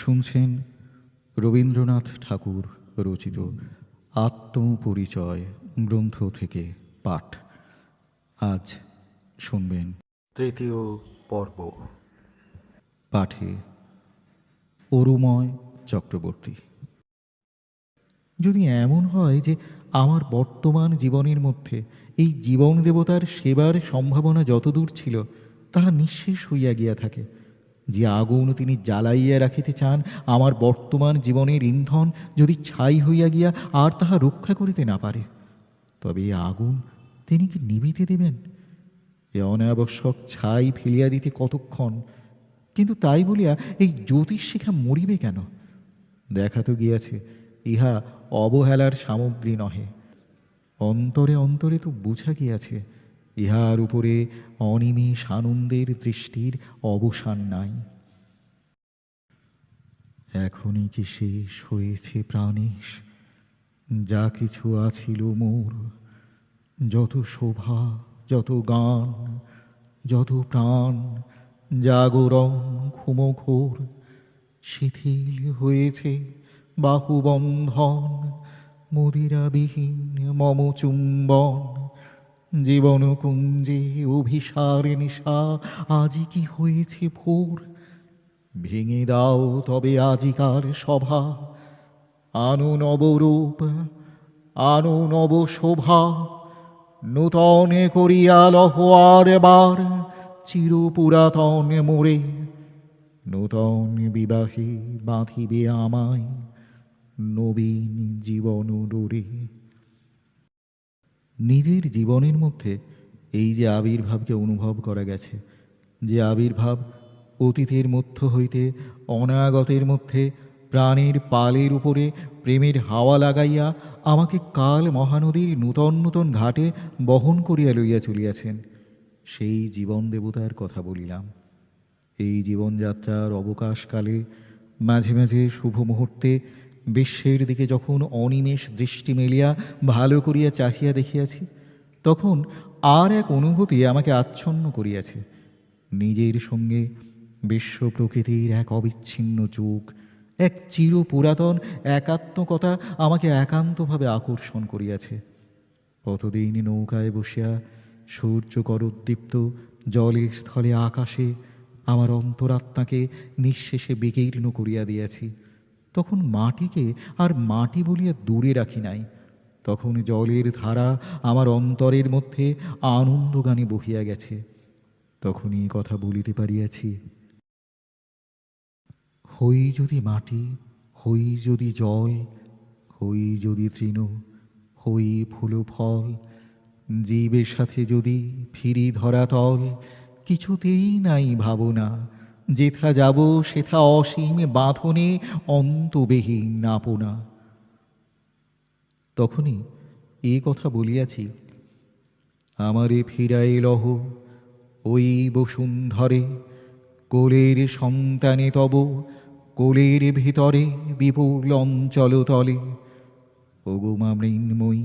শুনছেন রবীন্দ্রনাথ ঠাকুর রচিত আত্মপরিচয় গ্রন্থ থেকে পাঠ। আজ শুনবেন। তৃতীয় পর্ব। পাঠে অরুময় চক্রবর্তী। যদি এমন হয় যে আমার বর্তমান জীবনের মধ্যে এই জীবন দেবতার সেবার সম্ভাবনা যতদূর ছিল তাহা নিঃশেষ হইয়া গিয়া থাকে। যে আগুন তিনি জ্বালাইয়া রাখিতে চান, আমার বর্তমান জীবনের ইন্ধন যদি ছাই হইয়া গিয়া আর তাহা রক্ষা করিতে না পারে, তবে এই আগুন তিনি কি নিভিতে দেবেন? এ অনাবশ্যক ছাই ফেলিয়া দিতে কতক্ষণ? কিন্তু তাই বলিয়া এই জ্যোতিষ শিখা মরিবে কেন? দেখা তো গিয়াছে, ইহা অবহেলার সামগ্রী নহে। অন্তরে অন্তরে তো বুঝা গিয়াছে ইহার উপরে অনিমেষ আনন্দের দৃষ্টির অবসান নাই। এখনই কি শেষ হয়েছে প্রাণেশ? যা কিছু আছিল মোর, যত শোভা, যত গান, যত প্রাণ, জাগরণ ঘুমঘোর, শিথিল হয়েছে বাহুবন্ধন, মদিরাবিহীন মম চুম্বন জীবন কুঞ্জে অভিসার নিশা, আজি কি হয়েছে ভোর? ভেঙে দাও তবে আজিকার সভা। আনো নবরূপ, আনো নব শোভা নূতনে করিয়া লহোয়ার বার চির পুরাতন মোড়ে নূতন বিবাহে বাঁধিবে আমায় নবীন জীবন ডোরে নিজের জীবনের মধ্যে এই যে আবির্ভাবকে অনুভব করা গেছে, যে আবির্ভাব অতীতের মধ্য হইতে অনাগতের মধ্যে প্রাণের পালের উপরে প্রেমের হাওয়া লাগাইয়া আমাকে কাল মহানদীর নূতন নূতন ঘাটে বহন করিয়া লইয়া চলিয়াছেন, সেই জীবন দেবতার কথা বলিলাম। এই জীবনযাত্রার অবকাশকালে মাঝে মাঝে শুভ মুহূর্তে বিশ্বের দিকে যখন অনিমেষ দৃষ্টি মেলিয়া ভালো করিয়া চাহিয়া দেখিয়াছি, তখন আর এক অনুভূতি আমাকে আচ্ছন্ন করিয়াছে। নিজের সঙ্গে বিশ্ব প্রকৃতির এক অবিচ্ছিন্ন যুগ এক চির পুরাতন একাত্মকতা আমাকে একান্তভাবে আকর্ষণ করিয়াছে। কতদিন নৌকায় বসিয়া সূর্য করোদ্দীপ্ত জলে স্থলে আকাশে আমার অন্তরাত্মাকে নিঃশেষে বিকীর্ণ করিয়া দিয়াছি। তখন মাটিকে আর মাটি বলিয়া দূরে রাখি নাই। তখন জলের ধারা আমার অন্তরের মধ্যে আনন্দগানে বহিয়া গেছে। তখনই কথা বলিতে পারিয়াছি, হই যদি মাটি, হই যদি জল, হই যদি তৃণ, হই ফুল ফল, জীবের সাথে যদি ফিরি ধরাতল কিছুতেই নাই ভাবনা যেথা যাব, সেথা অসীম বাঁধনে অন্তবিহীন আপনা। তখনই এ কথা বলিয়াছি, আমারে ফিরাই লহ, ওই বসুন্ধরে, কোলের সন্তানে তব, কোলের ভিতরে বিপুল অঞ্চল তলে। ওগুমা মৃন্ময়ী,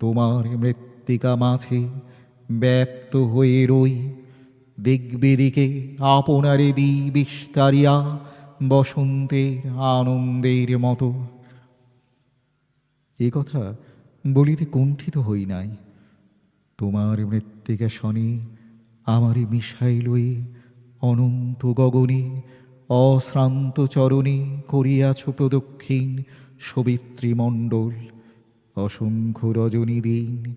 তোমার মৃত্তিকা মাঝে ব্যপ্ত হয়ে রই দিগ্বিদিকে আপনারে দি বিস্তারিয়া বসন্তের আনন্দের মতো। এ কথা বলিতে কুণ্ঠিত হই নাই। তোমার মৃত্তিকা শনি আমারে মিশাই লই অনন্ত গগনে, অশ্রান্ত চরণে করিয়াছ প্রদক্ষিণ সবিত্রীমণ্ডল অসংখ্য রজনী দিন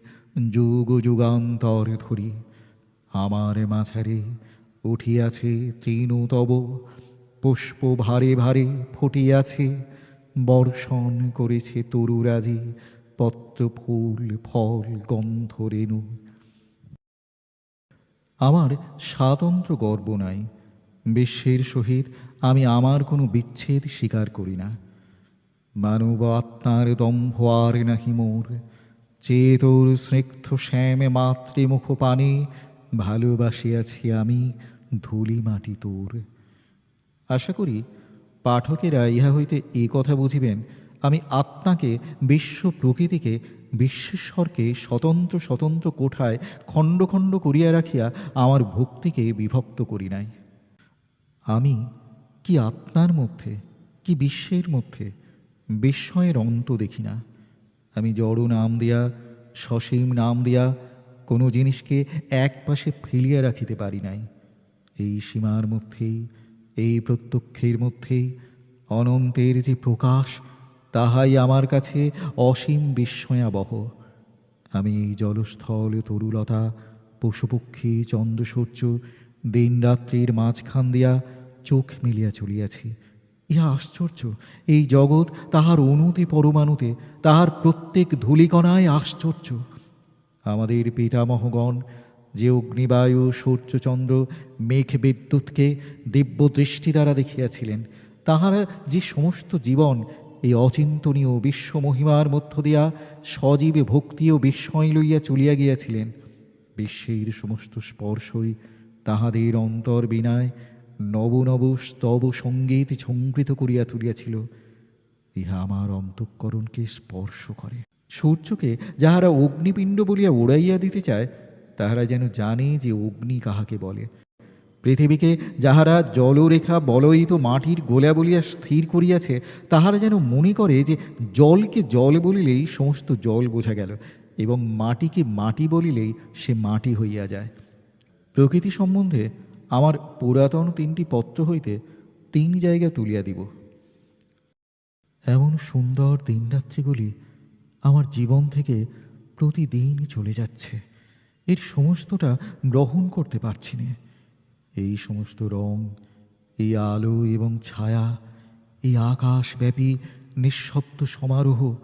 যুগ যুগান্তর ধরি। আমার মাঝারে উঠিয়াছে তৃণতব, পুষ্প ভারে ভারে ফুটিয়াছে, বর্ষণ করেছে তরুরাজি পত্র ফুল ফল গন্ধ, রেণু। আমার স্বাতন্ত্র গর্ব নাই, বিশ্বের সহিত আমি আমার কোনো বিচ্ছেদ স্বীকার করি না। মানব আত্মার দম্ভ আর নাহি মোর চেতর স্নিগ্ধ শ্যামে মাতৃমুখ পানে ভালোবাসিয়াছি আমি ধুলি মাটি তোর। আশা করি পাঠকেরা ইহা হইতে এ কথা বুঝিবেন, আমি আত্মাকে, বিশ্ব প্রকৃতিকে, বিশ্বেশ্বরকে স্বতন্ত্র স্বতন্ত্র কোঠায় খণ্ড খণ্ড করিয়া রাখিয়া আমার ভক্তিকে বিভক্ত করি নাই। আমি কি আত্মার মধ্যে, কি বিশ্বের মধ্যে বিস্ময়ের অন্ত দেখি না। আমি জড় নাম দিয়া, সসীম নাম দিয়া কোনো জিনিসকে এক পাশে ফেলিয়া রাখিতে পারি নাই। এই সীমার মধ্যেই এই প্রত্যক্ষের মধ্যেই অনন্তের যে প্রকাশ, তাহাই আমার কাছে অসীম বিস্ময়াবহ। আমি এই জলস্থল তরুলতা, পশুপক্ষী, চন্দ্রসূর্য, দিনরাত্রির মাঝখান দিয়া চোখ মিলিয়া চলিয়াছি। ইহা আশ্চর্য, এই জগৎ তাহার অনুতে পরমাণুতে, তাহার প্রত্যেক ধূলিকণায় আশ্চর্য। আমাদের পিতামহগণ, যে অগ্নিবায়ু সূর্যচন্দ্র মেঘ, বিদ্যুৎকে দিব্য দৃষ্টি দ্বারা দেখিয়াছিলেন, তাহারা যে সমস্ত জীবন এই অচিন্তনীয় বিশ্বমহিমার মধ্য দিয়া সজীবে ভক্তি ও বিস্ময় লইয়া চলিয়া গিয়াছিলেন। বিশ্বের সমস্ত স্পর্শই তাহাদের অন্তর বিনায় নব নব স্তব সংগীত ঝঙ্কৃত করিয়া তুলিয়াছিল। ইহা আমার অন্তঃকরণকে স্পর্শ করে। সূর্যকে যাহারা অগ্নিপিণ্ড বলিয়া উড়াইয়া দিতে চায়, তাহারা যেন জানে যে অগ্নি কাহাকে বলে। পৃথিবীকে যাহারা জলরেখা বলয়িত মাটির গোলা বলিয়া স্থির করিয়াছে, তাহারা যেন মনে করে যে জলকে জল বলিলেই সমস্ত জল বোঝা গেল এবং মাটিকে মাটি বলিলেই সে মাটি হইয়া যায়। প্রকৃতি সম্বন্ধে আমার পুরাতন তিনটি পত্র হইতে তিন জায়গা তুলিয়া দিব। এমন সুন্দর দিনরাত্রিগুলি আমার জীবন থেকে প্রতিদিনই চলে যাচ্ছে। এর সমস্তটা গ্রহণ করতে পারছি না। এই সমস্ত রং, এই আলো এবং ছায়া, এই আকাশব্যাপী নিঃশব্দ সমারোহ,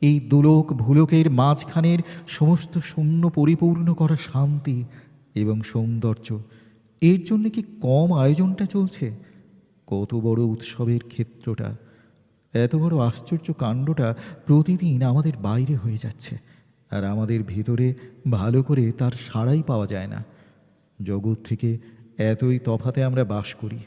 এই দুলোক ভুলোকের মাঝখানের সমস্ত শূন্য পরিপূর্ণ করা শান্তি এবং সৌন্দর্য, এর জন্য কি কম আয়োজনটা চলছে? কত বড় উৎসবের ক্ষেত্রটা এত বড় আশ্চর্য কাণ্ডটা প্রতিদিন আমাদের বাইরে হয়ে যাচ্ছে। আর আমাদের ভেতরে ভালো করে তার সাড়াই পাওয়া যায় না। জগৎ থেকে এতই তফাতে আমরা বাস করি।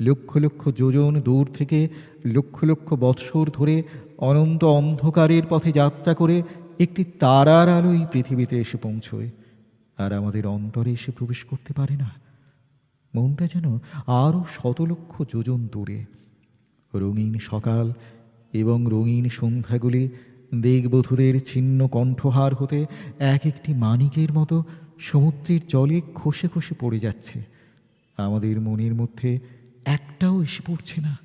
লক্ষ লক্ষ যোজন দূর থেকে লক্ষ লক্ষ বৎসর ধরে অনন্ত অন্ধকারের পথে যাত্রা করে একটি তারার আলোই পৃথিবীতে এসে পৌঁছয়। আর আমাদের অন্তরে এসে প্রবেশ করতে পারে না। মনটা যেন আরও শত লক্ষ যোজন দূরে। রঙিন সকাল এবং রঙিন সন্ধ্যাগুলি দিগবধূদের ছিন্ন কণ্ঠহার হতে এক একটি মানিকের মতো সমুদ্রের জলে খসে খসে পড়ে যাচ্ছে। আমাদের মনের মধ্যে একটাও এসে পড়ছে না।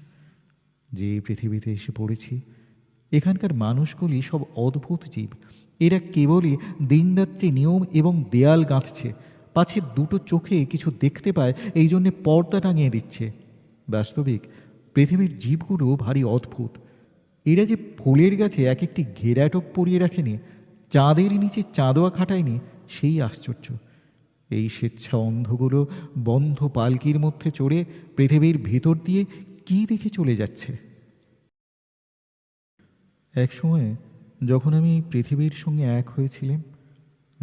যে পৃথিবীতে এসে পড়েছি, এখানকার মানুষগুলি সব অদ্ভুত জীব। এরা কেবলই দিনরাত্রি নিয়ম এবং দেয়াল গাঁথছে। পাছে দুটো চোখে কিছু দেখতে পায় এই জন্যে পর্দা টাঙিয়ে দিচ্ছে। বাস্তবিক পৃথিবীর জীবগুলো ভারী অদ্ভুত। এরা যে ফুলের গাছে এক একটি ঘেরাটক পরিয়ে রাখেনি, চাঁদের নিচে চাঁদোয়া খাটায়নি, সেই আশ্চর্য। এই স্বেচ্ছা অন্ধগুলো বন্ধ পালকির মধ্যে চড়ে পৃথিবীর ভিতর দিয়ে কি দেখে চলে যাচ্ছে? এক সময়ে যখন আমি পৃথিবীর সঙ্গে এক হয়েছিলাম,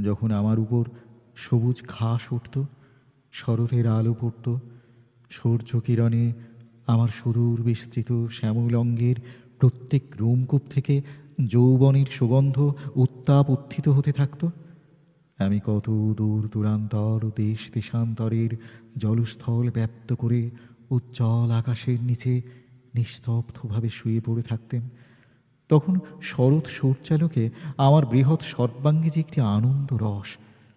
যখন আমার উপর সবুজ ঘাস উঠত, শরতের আলো পড়ত, সূর্য কিরণে আমার সুদূর বিস্তৃত শ্যামল অঙ্গের প্রত্যেক রোমকূপ থেকে যৌবনের সুগন্ধ উত্তাপ উত্থিত হতে থাকত। আমি কত দূর দূরান্তর দেশ দেশান্তরের জলস্থল ব্যাপ্ত করে উজ্জ্বল আকাশের নিচে নিস্তব্ধভাবে শুয়ে পড়ে থাকতেন। তখন শরৎ সূর্যালোকে আমার বৃহৎ সর্বাঙ্গে যে একটি আনন্দ রস,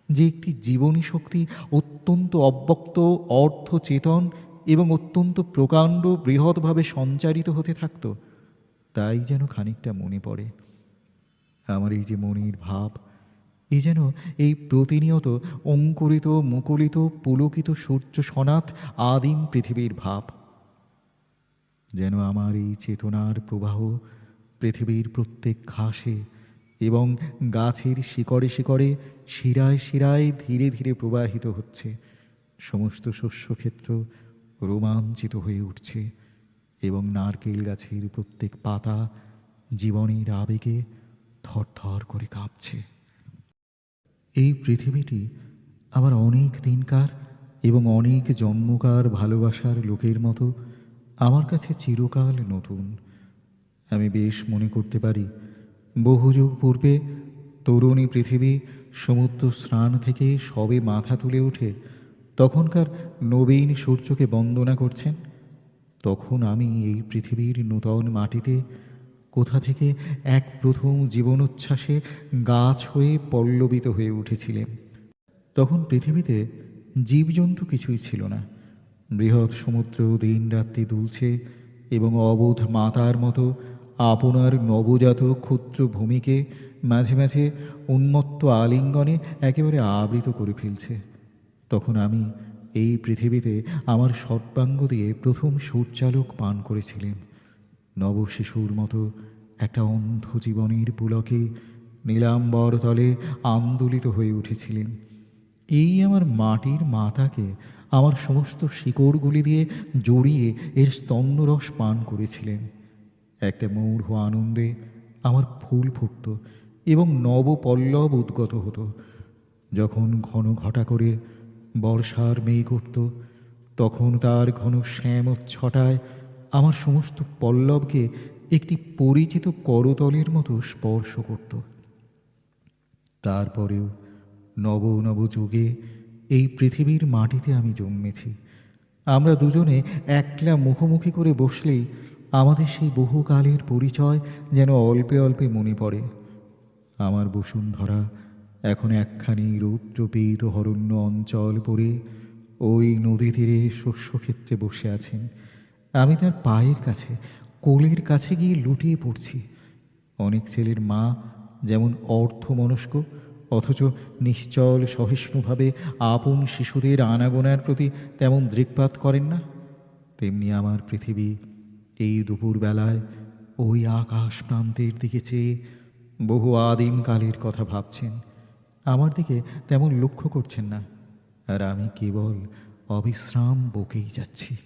যে একটি জীবনী শক্তি অত্যন্ত অব্যক্ত অর্থ চেতন এবং অত্যন্ত প্রকাণ্ড বৃহৎভাবে সঞ্চারিত হতে থাকত, তাই যেন খানিকটা মনে পড়ে। আমার এই যে মনির ভাব, এ যেন এই প্রতিনিয়ত অঙ্কুরিত, মুকুলিত, পুলকিত, সূর্য সনাত আদিম পৃথিবীর ভাব। যেন আমার এই চেতনার প্রবাহ পৃথিবীর প্রত্যেক ঘাসে এবং গাছের শিকড়ে শিকড়ে শিরায় শিরায় ধীরে ধীরে প্রবাহিত হচ্ছে। সমস্ত শস্যক্ষেত্র রোমাঞ্চিত হয়ে উঠছে এবং নারকেল গাছের প্রত্যেক পাতা জীবনের আবেগে থরথর করে কাঁপছে। এই পৃথিবীটি আবার অনেক দিনকার এবং অনেক জন্মকার ভালোবাসার লোকের মতো আমার কাছে চিরকাল নতুন। আমি বেশ মনে করতে পারি, বহু যুগ পূর্বে তরুণী পৃথিবী সমুদ্র স্নান থেকে সবে মাথা তুলে ওঠে তখনকার নবীন সূর্যকে বন্দনা করছেন, তখন আমি এই পৃথিবীর নূতন মাটিতে কোথা থেকে এক প্রথম জীবনোচ্ছ্বাসে গাছ হয়ে পল্লবিত হয়ে উঠেছিলেন। তখন পৃথিবীতে জীবজন্তু কিছুই ছিল না। বৃহৎ সমুদ্র দিন রাত্রি দুলছে এবং অবোধ মাতার মতো আপনার নবজাত ক্ষুদ্র ভূমিকে মাঝে মাঝে উন্মত্ত আলিঙ্গনে একেবারে আবৃত করে ফেলছে। তখন আমি এই পৃথিবীতে আমার সর্বাঙ্গ দিয়ে প্রথম সূর্যালোক পান করেছিলেন। নবশিশুর মতো একটা অন্ধ জীবনের পুলকে নীলাম্বর তলে আন্দোলিত হয়ে উঠেছিলেন। এই আমার মাটির মাতাকে আমার সমস্ত শিকড়গুলি দিয়ে জড়িয়ে এর স্তন্যরস পান করেছিলেন। একটা মূঢ় আনন্দে আমার ফুল ফুটত এবং নবপল্লব উদ্গত হতো। যখন ঘন ঘটা করে বর্ষার মেঘ উঠত, তখন তার ঘন শ্যাম ছটায় আমার সমস্ত পল্লবকে একটি পরিচিত করতলের মতো স্পর্শ করত। তারপরেও নব নব যুগে এই পৃথিবীর মাটিতে আমি জন্মেছি। আমরা দুজনে একলা মুখোমুখি করে বসলেই আমাদের সেই বহুকালের পরিচয় যেন অল্পে অল্পে মনে পড়ে। আমার বসুন্ধরা এখন একখানি রৌদ্রপীত হরণ্য অঞ্চল পড়ে ওই নদী তীরে শস্যক্ষেত্রে বসে আছেন। আমি তার পায়ের কাছে, কোলের কাছে গিয়ে লুটিয়ে পড়ছি। অনেক ছেলের মা যেমন অর্থমনস্ক অথচ নিশ্চল সহিষ্ণুভাবে আপন শিশুদের আনাগোনার প্রতি তেমন দৃকপাত করেন না। তেমনি আমার পৃথিবী এই দুপুরবেলায় ওই আকাশ প্রান্তের দিকে চেয়ে বহু আদিমকালের কথা ভাবছেন। আমার দিকে তেমন লক্ষ্য করছেন না। আর আমি কেবল অবিশ্রাম বকেই যাচ্ছি।